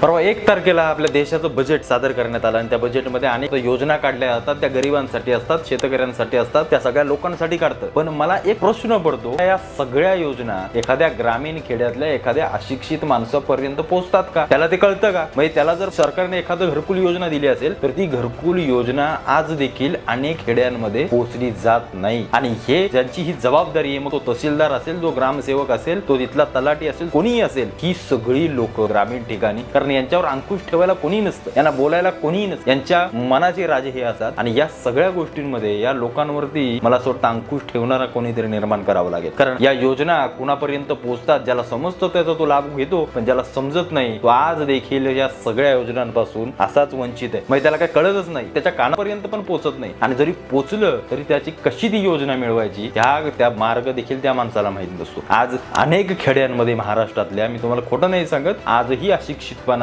परवा एक तारखेला आपल्या देशाचं बजेट सादर करण्यात आलं आणि त्या बजेटमध्ये अनेक योजना काढल्या जातात. त्या गरिबांसाठी असतात शेतकऱ्यांसाठी असतात त्या सगळ्या लोकांसाठी काढतं पण मला एक प्रश्न पडतो या सगळ्या योजना एखाद्या ग्रामीण खेड्यातल्या एखाद्या अशिक्षित माणसापर्यंत पोहोचतात का? त्याला ते कळतं का? म्हणजे त्याला जर सरकारने एखादं घरकुल योजना दिली असेल तर ती घरकुल योजना आज देखील अनेक खेड्यांमध्ये पोहोचली जात नाही. आणि हे ज्यांची ही जबाबदारी आहे मग तो तहसीलदार असेल जो ग्रामसेवक असेल तो तिथला तलाठी असेल कोणीही असेल ही सगळी लोक ग्रामीण ठिकाणी कारण यांच्यावर अंकुश ठेवायला कोणी नसतं. यांना बोलायला कोणीही नसतं. यांच्या मनाचे राजे हे असतात. आणि या सगळ्या गोष्टींमध्ये या लोकांवरती मला असं वाटतं अंकुश ठेवणारा कोणीतरी निर्माण करावं लागेल. कारण या योजना कुणापर्यंत पोहोचतात ज्याला समजतो त्याचा तो लाभ घेतो पण ज्याला समजत नाही तो आज देखील या सगळ्या योजनांपासून असाच वंचित आहे. मग त्याला काय कळतच नाही. त्याच्या कानापर्यंत पण पोहोचत नाही. आणि जरी पोचलं तरी त्याची कशी ती योजना मिळवायची ह्या त्या मार्ग देखील त्या माणसाला माहीत नसतो. आज अनेक खेड्यांमध्ये महाराष्ट्रातल्या मी तुम्हाला खोटं नाही सांगत आजही अशिक्षितपणा